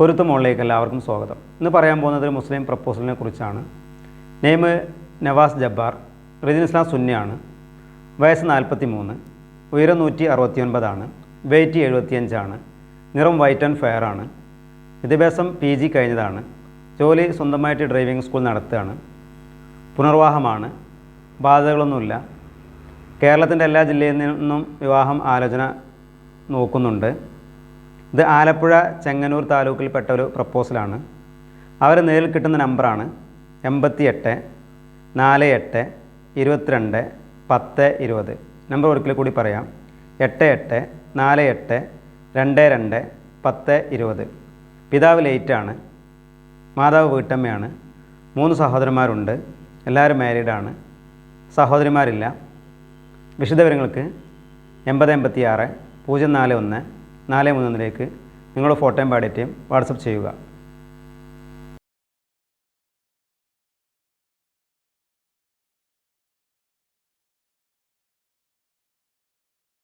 പൊരുത്ത മോളിലേക്ക് എല്ലാവർക്കും സ്വാഗതം. ഇന്ന് പറയാൻ പോകുന്നത് ഒരു മുസ്ലിം പ്രപ്പോസലിനെ കുറിച്ചാണ്. നെയിം നവാസ് ജബ്ബാർ റിജിൻ ഇസ്ലാം സുന്നിയാണ് വയസ്സ് നാൽപ്പത്തി മൂന്ന് ഉയരം നൂറ്റി അറുപത്തി ഒൻപതാണ് വെയ്റ്റ് എഴുപത്തിയഞ്ചാണ് നിറം വൈറ്റ് ആൻഡ് ഫെയർ ആണ് വിദ്യാഭ്യാസം പി ജി കഴിഞ്ഞതാണ് ജോലി സ്വന്തമായിട്ട് ഡ്രൈവിംഗ് സ്കൂൾ നടത്തുകയാണ് പുനർവാഹമാണ് ബാധകളൊന്നുമില്ല കേരളത്തിന്റെ എല്ലാ ജില്ലയിൽ നിന്നും വിവാഹം ആലോചന നോക്കുന്നുണ്ട്. ഇത് ആലപ്പുഴ ചെങ്ങന്നൂർ താലൂക്കിൽപ്പെട്ട ഒരു പ്രപ്പോസലാണ്. അവർ നേരിൽ കിട്ടുന്ന നമ്പറാണ് എൺപത്തി എട്ട് നാല് എട്ട് ഇരുപത്തിരണ്ട് പത്ത് ഇരുപത്. നമ്പർ ഒരിക്കൽ കൂടി പറയാം. എട്ട് എട്ട് നാല് എട്ട് രണ്ട് രണ്ട് പത്ത് ഇരുപത്. പിതാവ് ലേറ്റാണ്. മാതാവ് വീട്ടമ്മയാണ്. മൂന്ന് സഹോദരന്മാരുണ്ട്. എല്ലാവരും മാരീഡാണ് സഹോദരിമാരില്ല. വിശദവിവരങ്ങൾക്ക് എൺപത് എൺപത്തി ആറ് പൂജ്യം നാല് ഒന്ന് നാല് മൂന്നിലേക്ക് നിങ്ങളുടെ ഫോട്ടോയും പാടിയിട്ടും വാട്സപ്പ് ചെയ്യുക.